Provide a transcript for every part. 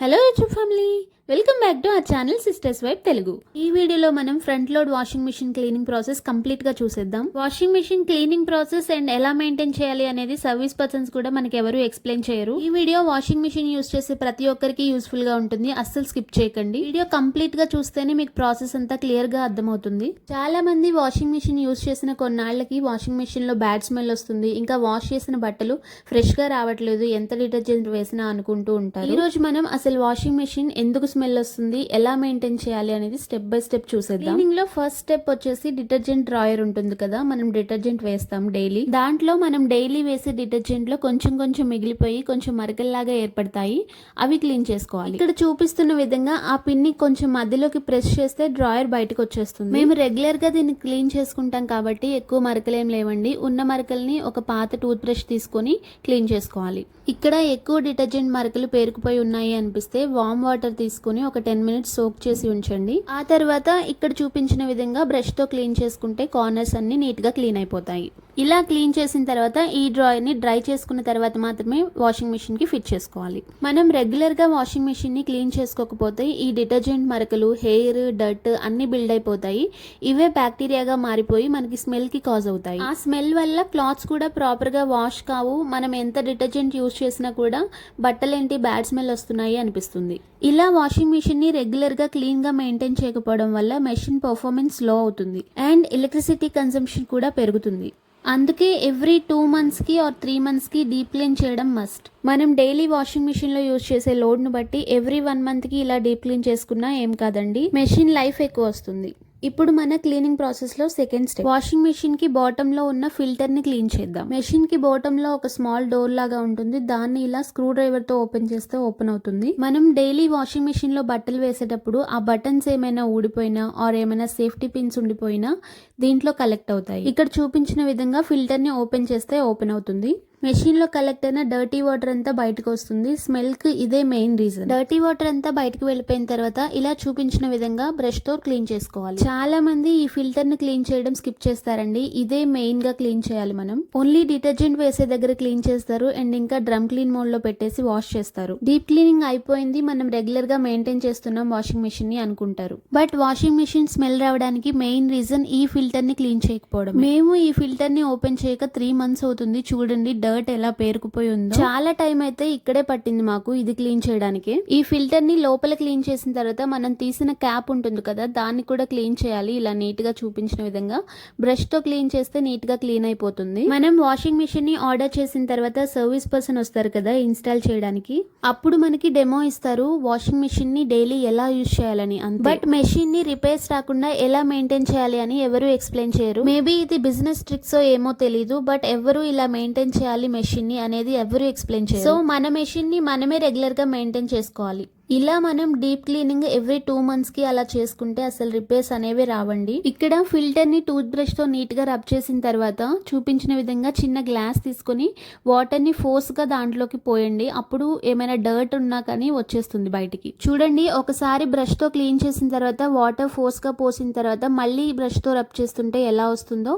Hello YouTube family welcome back to ఆ channel sisters vibe Telugu. ఈ వీడియోలో మనం front load washing machine cleaning process కంప్లీట్గా చూసేద్దాం. Washing machine cleaning process and ఎలా మెయింటైన్ చేయాలి అనేది సర్వీస్ పర్సన్స్ కూడా మనకి ఎవరు ఎక్స్ప్లెయిన్ చేయరు. ఈ వీడియో వాషింగ్ మిషన్ యూస్ చేసే ప్రతి ఒక్కరికి యూస్ఫుల్గా ఉంటుంది. అస్సలు స్కిప్ చేయకండి. వీడియో కంప్లీట్గా చూస్తేనే మీకు ప్రాసెస్ అంతా క్లియర్గా అర్థమవుతుంది. చాలా మంది వాషింగ్ మిషన్ యూస్ చేసిన కొన్నాళ్ళకి వాషింగ్ మిషన్లో బ్యాడ్ స్మెల్ వస్తుంది. ఇంకా వాష్ చేసిన బట్టలు ఫ్రెష్గా రావట్లేదు. ఎంత డిటర్జెంట్ వేసినా అనుకుంటూ ఉంటారు. ఈ రోజు మనం అసలు వాషింగ్ మిషన్ ఎందుకు స్మెల్ వస్తుంది ఎలా మెయింటైన్ చేయాలి అనేది స్టెప్ బై స్టెప్ చూసేద్దాం. క్లీనింగ్లో ఫస్ట్ స్టెప్ వచ్చేసి డిటర్జెంట్ డ్రాయర్ ఉంటుంది కదా మనం డిటర్జెంట్ వేస్తాం డైలీ దాంట్లో మనం డైలీ వేసే డిటర్జెంట్లో కొంచెం కొంచెం మిగిలిపోయి కొంచెం మరకల్లాగా ఏర్పడతాయి. అవి క్లీన్ చేసుకోవాలి. ఇక్కడ చూపిస్తున్న విధంగా ఆ పిన్ని కొంచెం మధ్యలోకి ప్రెస్ చేస్తే డ్రాయర్ బయటకు వచ్చేస్తుంది. మేము రెగ్యులర్గా దీన్ని క్లీన్ చేసుకుంటాం కాబట్టి ఎక్కువ మరకలేం లేవండి. ఉన్న మరకల్ని ఒక పాత టూత్ బ్రష్ తీసుకొని క్లీన్ చేసుకోవాలి. ఇక్కడ ఎక్కువ డిటర్జెంట్ మరకలు పేరుకుపోయి ఉన్నాయి అనిపిస్తే వామ్ వాటర్ తీసుకుని ఒక టెన్ మినిట్స్ సోక్ చేసి ఉంచండి. ఆ తర్వాత ఇక్కడ చూపించిన విధంగా బ్రష్తో క్లీన్ చేసుకుంటే కార్నర్స్ అన్ని నీట్గా క్లీన్ అయిపోతాయి. ఇలా క్లీన్ చేసిన తర్వాత ఈ డ్రాయర్ని డ్రై చేసుకున్న తర్వాత మాత్రమే వాషింగ్ మిషన్కి ఫిట్ చేసుకోవాలి. మనం రెగ్యులర్గా వాషింగ్ మిషన్ని క్లీన్ చేసుకోకపోతే ఈ డిటర్జెంట్ మరకలు హెయిర్ డర్ట్ అన్ని బిల్డ్ అయిపోతాయి. ఇవే బ్యాక్టీరియాగా మారిపోయి మనకి స్మెల్కి కాజ్ అవుతాయి. ఆ స్మెల్ వల్ల క్లాత్స్ కూడా ప్రాపర్గా వాష్ కావు. మనం ఎంత డిటర్జెంట్ యూస్ చేసినా కూడా బట్టలేంటి బ్యాడ్ స్మెల్ వస్తున్నాయి అనిపిస్తుంది. ఇలా వాషింగ్ మిషన్ని రెగ్యులర్గా క్లీన్గా మెయింటైన్ చేయకపోవడం వల్ల మెషిన్ పర్ఫార్మెన్స్లో అవుతుంది. అండ్ ఎలక్ట్రిసిటీ కన్సంప్షన్ కూడా పెరుగుతుంది. అందుకే ఎవ్రీ టూ మంత్స్కి ఆర్ త్రీ మంత్స్కి డీప్ క్లీన్ చేయడం మస్ట్ మనం డైలీ వాషింగ్ మిషన్లో యూజ్ చేసే లోడ్ను బట్టి ఎవ్రీ వన్ మంత్కి ఇలా డీప్ క్లీన్ చేసుకున్నా ఏం కాదండి? మెషిన్ లైఫ్ ఎక్కువ వస్తుంది. ఇప్పుడు మన క్లీనింగ్ ప్రాసెస్లో సెకండ్ స్టెప్ వాషింగ్ మెషిన్కి బాటమ్లో ఉన్న ఫిల్టర్ని క్లీన్ చేద్దాం. మెషిన్కి బాటమ్లో ఒక స్మాల్ డోర్ లాగా ఉంటుంది. దాన్ని ఇలా స్క్రూ డ్రైవర్తో ఓపెన్ చేస్తే ఓపెన్ అవుతుంది. మనం డైలీ వాషింగ్ మెషిన్లో బట్టలు వేసేటప్పుడు ఆ బటన్స్ ఏమైనా ఊడిపోయినా ఆర్ ఏమైనా సేఫ్టీ పిన్స్ ఉండిపోయినా దీంట్లో కలెక్ట్ అవుతాయి. ఇక్కడ చూపించిన విధంగా ఫిల్టర్ని ఓపెన్ చేస్తే ఓపెన్ అవుతుంది. మెషిన్లో కలెక్ట్ అయిన డర్టీ వాటర్ అంతా బయటకు వస్తుంది. స్మెల్కి ఇదే మెయిన్ రీజన్. డర్టీ వాటర్ అంతా బయటకు వెళ్ళిపోయిన తర్వాత ఇలా చూపించిన విధంగా బ్రష్తో క్లీన్ చేసుకోవాలి. చాలా మంది ఈ ఫిల్టర్ని క్లీన్ చేయడం స్కిప్ చేస్తారండి. ఇదే మెయిన్గా క్లీన్ చేయాలి మనం. ఓన్లీ డిటర్జెంట్ వేసే దగ్గర క్లీన్ చేస్తారు. అండ్ ఇంకా డ్రమ్ క్లీన్ మోడ్లో పెట్టేసి వాష్ చేస్తారు. డీప్ క్లీనింగ్ అయిపోయింది. మనం రెగ్యులర్గా మెయింటైన్ చేస్తున్నాం వాషింగ్ మెషిన్ని అనుకుంటారు. బట్ వాషింగ్ మెషిన్ స్మెల్ రావడానికి మెయిన్ రీజన్ ఈ ఫిల్టర్ని క్లీన్ చేయకపోవడం మేము ఈ ఫిల్టర్ని ఓపెన్ చేయక త్రీ మంత్స్ అవుతుంది. చూడండి డర్ట్ ఎలా పేరుకుపోయి ఉందో. చాలా టైం అయితే ఇక్కడే పట్టింది మాకు ఇది క్లీన్ చేయడానికి. ఈ ఫిల్టర్ని లోపల క్లీన్ చేసిన తర్వాత మనం తీసిన క్యాప్ ఉంటుంది కదా దాన్ని కూడా క్లీన్ చేయాలి. ఇలా నీట్గా చూపించిన విధంగా. బ్రష్తో క్లీన్ చేస్తే నీట్గా క్లీన్ అయిపోతుంది. మనం వాషింగ్ మిషన్ని ఆర్డర్ చేసిన తర్వాత సర్వీస్ పర్సన్ వస్తారు కదా ఇన్స్టాల్ చేయడానికి. అప్పుడు మనకి డెమో ఇస్తారు వాషింగ్ మిషన్ని డైలీ ఎలా యూజ్ చేయాలని బట్ మెషిన్ని రిపేర్స్ రాకుండా ఎలా మెయింటైన్ చేయాలి అని ఎవరు ఎక్స్ప్లెయిన్ చేయరు. మేబీ ఇది బిజినెస్ ట్రిక్స్ ఏమో తెలీదు బట్ ఎవరు ఇలా మెయింటైన్ చేయాలి మెషిన్ని అనేది ఎవరు ఎక్స్ప్లెయిన్ చేయరు. సో మన మెషిన్ని మనమే రెగ్యులర్గా మెయింటైన్ చేసుకోవాలి. ఇలా మనం డీప్ క్లీనింగ్ ఎవ్రీ టూ మంత్స్కి అలా చేసుకుంటే అసలు రిపేర్స్ అనేవి రావండి. ఇక్కడ ఫిల్టర్ని టూత్ బ్రష్తో నీట్గా రబ్ చేసిన తర్వాత చూపించిన విధంగా చిన్న గ్లాస్ తీసుకొని వాటర్ని ఫోర్స్గా దాంట్లోకి పోయండి. అప్పుడు ఏమైనా డర్ట్ ఉన్నా కానీ వచ్చేస్తుంది బయటికి. చూడండి ఒకసారి బ్రష్తో క్లీన్ చేసిన తర్వాత వాటర్ ఫోర్స్గా పోసిన తర్వాత మళ్ళీ బ్రష్తో రబ్ చేస్తుంటే ఎలా వస్తుందో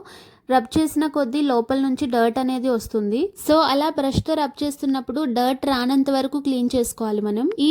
రబ్ చేసిన కొద్దీ లోపల నుంచి డర్ట్ అనేది వస్తుంది. సో అలా బ్రష్తో రబ్ చేస్తున్నప్పుడు డర్ట్ రానంత వరకు క్లీన్ చేసుకోవాలి మనం. ఈ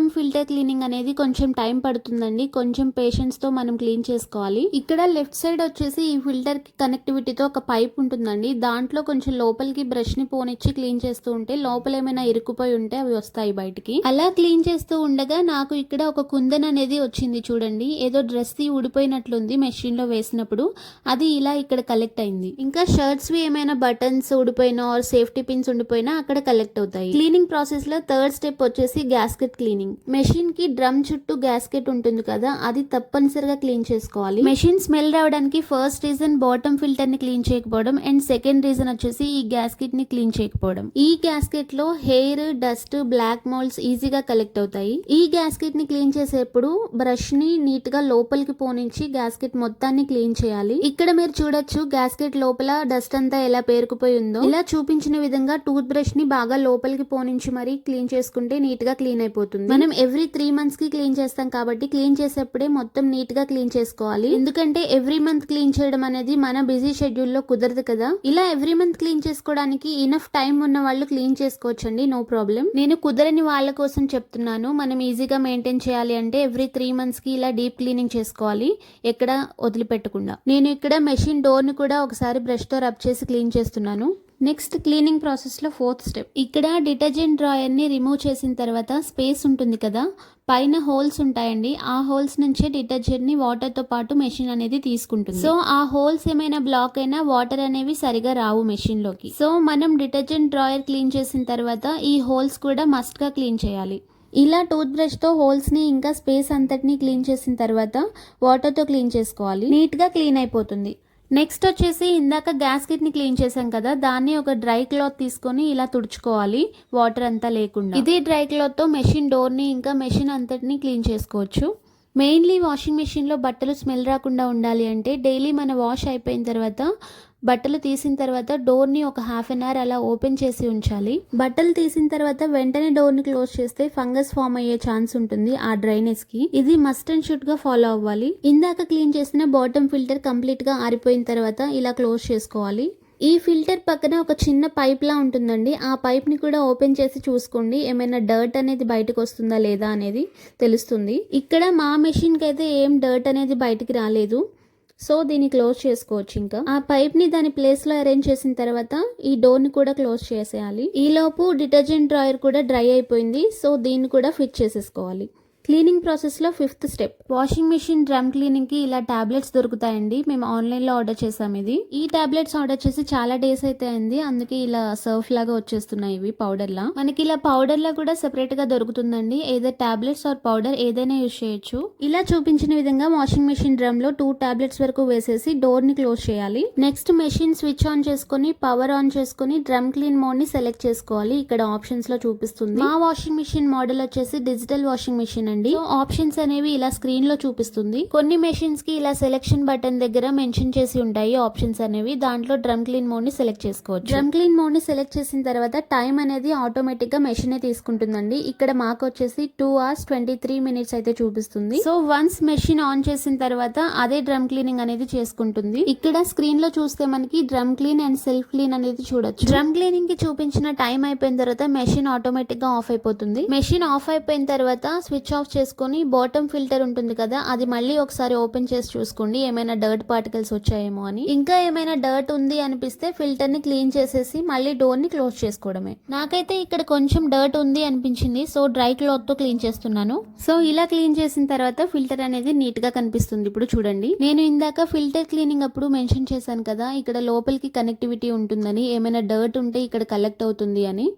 మొత్తం ఫిల్టర్ క్లీనింగ్ అనేది కొంచెం టైం పడుతుందండి. కొంచెం పేషెన్స్తో మనం క్లీన్ చేసుకోవాలి. ఇక్కడ లెఫ్ట్ సైడ్ వచ్చేసి ఈ ఫిల్టర్కి కనెక్టివిటీతో ఒక పైప్ ఉంటుందండి. దాంట్లో కొంచెం లోపలికి బ్రష్ని పోనిచ్చి క్లీన్ చేస్తూ ఉంటే లోపల ఏమైనా ఇరుక్కుపోయి ఉంటే అవి వస్తాయి బయటికి. అలా క్లీన్ చేస్తూ ఉండగా నాకు ఇక్కడ ఒక కుందన్ అనేది వచ్చింది చూడండి. ఏదో డ్రెస్ ఊడిపోయినట్లుంది మెషిన్లో వేసినప్పుడు. అది ఇలా ఇక్కడ కలెక్ట్ అయింది. ఇంకా షర్ట్స్ వి ఏమైనా బటన్స్ ఊడిపోయినా ఆర్ సేఫ్టీ పిన్స్ ఉండిపోయినా అక్కడ కలెక్ట్ అవుతాయి. క్లీనింగ్ ప్రాసెస్లో థర్డ్ స్టెప్ వచ్చేసి గ్యాస్కెట్ క్లీనింగ్ మెషిన్కి డ్రమ్ చుట్టూ గ్యాస్కెట్ ఉంటుంది కదా అది తప్పనిసరిగా క్లీన్ చేసుకోవాలి. మెషిన్ స్మెల్ రావడానికి ఫస్ట్ రీజన్ బాటమ్ ఫిల్టర్ని క్లీన్ చేయకపోవడం అండ్ సెకండ్ రీజన్ వచ్చేసి ఈ గ్యాస్కెట్ని క్లీన్ చేయకపోవడం. ఈ గ్యాస్కెట్లో హెయిర్ డస్ట్ బ్లాక్ మోల్డ్స్ ఈజీగా కలెక్ట్ అవుతాయి. ఈ గ్యాస్కెట్ని క్లీన్ చేసేప్పుడు బ్రష్ని నీట్గా లోపలికి పోనించి గ్యాస్కెట్ మొత్తాన్ని క్లీన్ చేయాలి. ఇక్కడ మీరు చూడొచ్చు గ్యాస్కెట్ లోపల డస్ట్ అంతా ఎలా పేరుకుపోయి ఉందో. ఇలా చూపించిన విధంగా టూత్ బ్రష్ని బాగా లోపలికి పోనించి మరీ క్లీన్ చేసుకుంటే నీట్గా క్లీన్ అయిపోతుంది. మనం ఎవ్రీ త్రీ మంత్స్కి క్లీన్ చేస్తాం కాబట్టి క్లీన్ చేసేప్పుడే మొత్తం నీట్గా క్లీన్ చేసుకోవాలి. ఎందుకంటే ఎవ్రీ మంత్ క్లీన్ చేయడం అనేది మన బిజీ షెడ్యూల్లో కుదరదు కదా. ఇలా ఎవ్రీ మంత్ క్లీన్ చేసుకోవడానికి ఇనఫ్ టైం ఉన్న వాళ్ళు క్లీన్ చేసుకోవచ్చండి నో ప్రాబ్లం నేను కుదరని వాళ్ళ కోసం చెప్తున్నాను మనం ఈజీగా మెయింటైన్ చేయాలి అంటే ఎవ్రీ త్రీ మంత్స్కి ఇలా డీప్ క్లీనింగ్ చేసుకోవాలి ఎక్కడ వదిలిపెట్టకుండా. నేను ఇక్కడ మెషిన్ డోర్ని కూడా ఒకసారి బ్రష్తో రబ్ చేసి క్లీన్ చేస్తున్నాను. నెక్స్ట్ క్లీనింగ్ ప్రాసెస్లో ఫోర్త్ స్టెప్. ఇక్కడ డిటర్జెంట్ డ్రాయర్ని రిమూవ్ చేసిన తర్వాత స్పేస్ ఉంటుంది కదా పైన హోల్స్ ఉంటాయండి. ఆ హోల్స్ నుంచే డిటర్జెంట్ని వాటర్తో పాటు మెషిన్ అనేది తీసుకుంటుంది. సో ఆ హోల్స్ ఏమైనా బ్లాక్ అయినా వాటర్ అనేవి సరిగా రావు మెషిన్లోకి. సో మనం డిటర్జెంట్ డ్రాయర్ క్లీన్ చేసిన తర్వాత ఈ హోల్స్ కూడా మస్ట్గా క్లీన్ చేయాలి. ఇలా టూత్ బ్రష్తో హోల్స్ని ఇంకా స్పేస్ అంతటిని క్లీన్ చేసిన తర్వాత వాటర్తో క్లీన్ చేసుకోవాలి. నీట్గా క్లీన్ అయిపోతుంది. నెక్స్ట్ వచ్చేసి ఇందాక గ్యాస్ కిట్ని క్లీన్ చేసాం కదా దాన్ని ఒక డ్రై క్లాత్ తీసుకొని ఇలా తుడుచుకోవాలి వాటర్ అంతా లేకుండా. ఇదే డ్రై క్లాత్తో మెషిన్ డోర్ని ఇంకా మెషిన్ అంతటిని క్లీన్ చేసుకోవచ్చు. మెయిన్లీ వాషింగ్ మెషిన్లో బట్టలు స్మెల్ రాకుండా ఉండాలి అంటే డైలీ మన వాష్ అయిపోయిన తర్వాత బట్టలు తీసిన తర్వాత డోర్ని ఒక హాఫ్ అన్ అవర్ అలా ఓపెన్ చేసి ఉంచాలి. బట్టలు తీసిన తర్వాత వెంటనే డోర్ని క్లోజ్ చేస్తే ఫంగస్ ఫామ్ అయ్యే ఛాన్స్ ఉంటుంది ఆ డ్రైనేజ్కి. ఇది మస్ట్ అండ్ షుడ్గా ఫాలో అవ్వాలి. ఇందాక క్లీన్ చేసిన బాటమ్ ఫిల్టర్ కంప్లీట్గా ఆరిపోయిన తర్వాత ఇలా క్లోజ్ చేసుకోవాలి. ఈ ఫిల్టర్ పక్కన ఒక చిన్న పైప్లా ఉంటుందండి. ఆ పైప్ని కూడా ఓపెన్ చేసి చూసుకోండి. ఏమైనా డర్ట్ అనేది బయటకు వస్తుందా లేదా అనేది తెలుస్తుంది. ఇక్కడ మా మెషిన్కి అయితే ఏం డర్ట్ అనేది బయటికి రాలేదు. సో దీన్ని క్లోజ్ చేసుకోవచ్చు ఇంకా. ఆ పైప్ని దాని ప్లేస్లో అరేంజ్ చేసిన తర్వాత ఈ డోర్ని కూడా క్లోజ్ చేసేయాలి. ఈలోపు డిటర్జెంట్ డ్రాయర్ కూడా డ్రై అయిపోయింది. సో దీన్ని కూడా ఫిట్ చేసేసుకోవాలి. క్లీనింగ్ ప్రాసెస్లో fifth step. Washing machine drum క్లీనింగ్కి ఇలా టాబ్లెట్స్ దొరుకుతాయండి. మేము ఆన్లైన్లో ఆర్డర్ చేసాం ఇది. ఈ టాబ్లెట్స్ ఆర్డర్ చేసి చాలా డేస్ అయితే అయింది అందుకే ఇలా సర్ఫ్ లాగా వచ్చేస్తున్నాయి ఇవి పౌడర్లా. మనకి ఇలా పౌడర్లా కూడా సెపరేట్గా దొరుకుతుందండి. ఏదో టాబ్లెట్స్ ఆర్ పౌడర్ ఏదైనా యూజ్ చేయొచ్చు. ఇలా చూపించిన విధంగా వాషింగ్ మిషన్ డ్రమ్లో టూ టాబ్లెట్స్ వరకు వేసేసి డోర్ని క్లోజ్ చేయాలి. నెక్స్ట్ మెషిన్ స్విచ్ ఆన్ చేసుకొని పవర్ ఆన్ చేసుకొని డ్రమ్ క్లీన్ మోడ్ని సెలెక్ట్ చేసుకోవాలి. ఇక్కడ ఆప్షన్స్లో చూపిస్తుంది. మా వాషింగ్ మిషన్ మోడల్ వచ్చేసి digital washing machine so options అనేవి ఇలా స్క్రీన్లో చూపిస్తుంది. కొన్ని మెషిన్స్కి ఇలా సెలెక్షన్ బటన్ దగ్గర మెన్షన్ చేసి ఉంటాయి ఆప్షన్స్ అనేవి. దాంట్లో డ్రమ్ క్లీన్ మోడ్ని సెలెక్ట్ చేసుకోవచ్చు. డ్రమ్ క్లీన్ మోడ్ని సెలెక్ట్ చేసిన తర్వాత టైం అనేది ఆటోమేటిక్గా మెషిన్ తీసుకుంటుందండి. ఇక్కడ మాకు వచ్చేసి two hours twenty three minutes అయితే చూపిస్తుంది. సో వన్స్ మెషిన్ ఆన్ చేసిన తర్వాత అదే డ్రమ్ క్లీనింగ్ అనేది చేసుకుంటుంది. ఇక్కడ స్క్రీన్లో చూస్తే మనకి drum clean and self clean అనేది చూడొచ్చు. డ్రమ్ క్లీనింగ్కి చూపించిన టైం అయిపోయిన తర్వాత మెషిన్ ఆటోమేటిక్గా ఆఫ్ అయిపోతుంది. మెషిన్ ఆఫ్ అయిపోయిన తర్వాత స్విచ్ ఆఫ్ ఆఫ్ చేసుకొని బాటమ్ ఫిల్టర్ ఉంటుంది కదా అది మళ్ళీ ఒకసారి ఓపెన్ చేసి చూసుకోండి ఏమైనా డర్ట్ పార్టికల్స్ వచ్చాయేమో అని. ఇంకా ఏమైనా డర్ట్ ఉంది అనిపిస్తే ఫిల్టర్ని క్లీన్ చేసేసి మళ్ళీ డోర్ని క్లోజ్ చేసుకోవడమే. నాకైతే ఇక్కడ కొంచెం డర్ట్ ఉంది అనిపించింది సో డ్రై క్లాత్తో క్లీన్ చేస్తున్నాను. సో ఇలా క్లీన్ చేసిన తర్వాత ఫిల్టర్ అనేది నీట్గా కనిపిస్తుంది ఇప్పుడు చూడండి. నేను ఇందాక ఫిల్టర్ క్లీనింగ్ అప్పుడు మెన్షన్ చేశాను కదా ఇక్కడ లోపలికి కనెక్టివిటీ ఉంటుందని ఏమైనా డర్ట్ ఉంటే ఇక్కడ కలెక్ట్ అవుతుంది అని.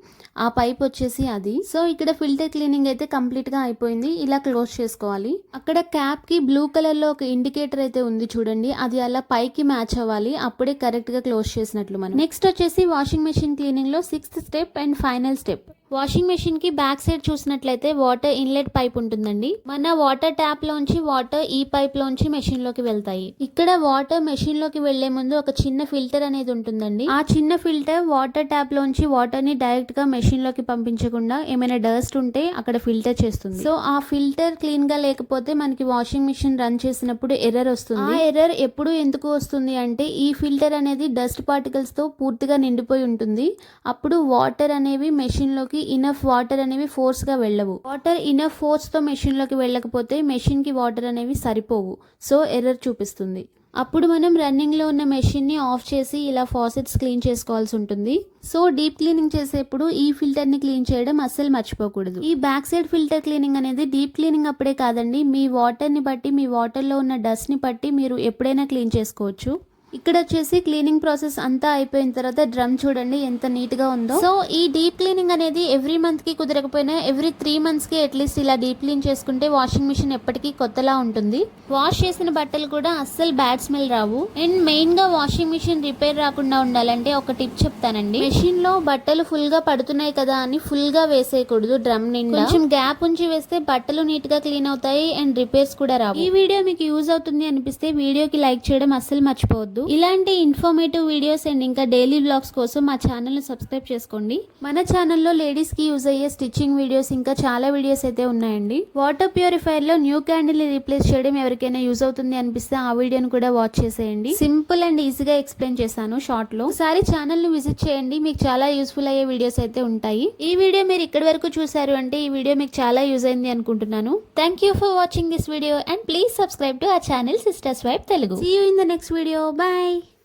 ఆ పైప్ వచ్చేసి అది. సో ఇక్కడ ఫిల్టర్ క్లీనింగ్ అయితే కంప్లీట్గా అయిపోయింది. ఇలా క్లోజ్ చేసుకోవాలి. అక్కడ క్యాప్కి బ్లూ కలర్లో ఒక ఇండికేటర్ అయితే ఉంది చూడండి. అది అలా పైకి మ్యాచ్ అవ్వాలి. అప్పుడే కరెక్ట్గా క్లోజ్ చేసినట్లు మనం. నెక్స్ట్ వచ్చేసి washing machine క్లీనింగ్లో sixth step and final step. Washing మెషిన్కి back side చూసినట్లయితే వాటర్ ఇన్లెట్ పైప్ ఉంటుందండి. మన వాటర్ ట్యాప్ లోంచి వాటర్ ఈ పైప్ లోంచి మెషిన్లోకి వెళ్తాయి. ఇక్కడ వాటర్ మెషిన్లోకి వెళ్ళే ముందు ఒక చిన్న ఫిల్టర్ అనేది ఉంటుందండి. ఆ చిన్న ఫిల్టర్ వాటర్ ట్యాప్ లోంచి వాటర్ని డైరెక్ట్గా మెషిన్లోకి పంపించకుండా ఏమైనా డస్ట్ ఉంటే అక్కడ ఫిల్టర్ చేస్తుంది. సో ఆ ఫిల్టర్ క్లీన్గా లేకపోతే మనకి వాషింగ్ మిషన్ రన్ చేసినప్పుడు ఎర్రర్ వస్తుంది. ఆ ఎర్రర్ ఎప్పుడు ఎందుకు వస్తుంది అంటే ఈ ఫిల్టర్ అనేది డస్ట్ పార్టికల్స్తో పూర్తిగా నిండిపోయి ఉంటుంది. అప్పుడు వాటర్ అనేవి మెషిన్లోకి ఇనఫ్ వాటర్ అనేవి ఫోర్స్గా వెళ్ళవు. వాటర్ ఇనఫ్ ఫోర్స్తో మెషిన్లోకి వెళ్ళకపోతే మెషిన్కి వాటర్ అనేవి సరిపోవు. సో ఎర్రర్ చూపిస్తుంది. అప్పుడు మనం రన్నింగ్లో ఉన్న మెషిన్ని ఆఫ్ చేసి ఇలా ఫాసెట్స్ క్లీన్ చేసుకోవాల్సి ఉంటుంది. సో డీప్ క్లీనింగ్ చేసేప్పుడు ఈ ఫిల్టర్ని క్లీన్ చేయడం అస్సలు మర్చిపోకూడదు. ఈ బ్యాక్ సైడ్ ఫిల్టర్ క్లీనింగ్ అనేది డీప్ క్లీనింగ్ అప్పుడే కాదండి. మీ వాటర్ని బట్టి మీ వాటర్లో ఉన్న డస్ట్ని బట్టి మీరు ఎప్పుడైనా క్లీన్ చేసుకోవచ్చు. ఇక్కడ వచ్చేసి క్లీనింగ్ ప్రాసెస్ అంతా అయిపోయిన తర్వాత డ్రమ్ చూడండి ఎంత నీట్గా ఉందో. సో ఈ డీప్ క్లీనింగ్ అనేది ఎవ్రీ మంత్కి కుదరకపోయినా ఎవ్రీ త్రీ మంత్స్కి అట్లీస్ట్ ఇలా డీప్ క్లీన్ చేసుకుంటే వాషింగ్ మిషన్ ఎప్పటికీ కొత్తలా ఉంటుంది. వాష్ చేసిన బట్టలు కూడా అస్సలు బ్యాడ్ స్మెల్ రావు. అండ్ మెయిన్గా వాషింగ్ మిషన్ రిపేర్ రాకుండా ఉండాలంటే ఒక టిప్ చెప్తానండి. మెషిన్లో బట్టలు ఫుల్గా పడుతున్నాయి కదా అని ఫుల్గా వేసేయకూడదు డ్రమ్ నిండా. కొంచెం గ్యాప్ ఉంచి వేస్తే బట్టలు నీట్గా క్లీన్ అవుతాయి అండ్ రిపేర్స్ కూడా రావు. ఈ వీడియో మీకు యూజ్ అవుతుంది అనిపిస్తే వీడియోకి లైక్ చేయడం అస్సలు మర్చిపోవద్దు. మర్చిపోవద్దు ఇలాంటి ఇన్ఫర్మేటివ్ వీడియోస్ అండ్ ఇంకా డైలీ బ్లాగ్స్ కోసం మా ఛానల్ సబ్స్క్రైబ్ చేసుకోండి. మన ఛానల్లో లేడీస్కి యూజ్ అయ్యే స్టిచ్చింగ్ వీడియోస్ ఇంకా చాలా వీడియోస్ అయితే ఉన్నాయండి. వాటర్ ప్యూరిఫైర్లో న్యూ క్యాండిల్ని రీప్లేస్ చేయడం ఎవరికైనా యూజ్ అవుతుంది అనిపిస్తే ఆ వీడియోని కూడా వాచ్ చేసేయండి. సింపుల్ అండ్ ఈజీగా ఎక్స్ప్లెయిన్ చేశాను షార్ట్లో. ఒకసారి ఛానల్ని విజిట్ చేయండి. మీకు చాలా యూస్ఫుల్ అయ్యే వీడియోస్ అయితే ఉంటాయి. ఈ వీడియో మీరు ఇక్కడి వరకు చూసారు అంటే ఈ వీడియో మీకు చాలా యూజ్ అయింది అనుకుంటున్నాను. Thank you for watching this video and please subscribe to ఆ channel sisters vibe Telugu see you in the next video bye Bye.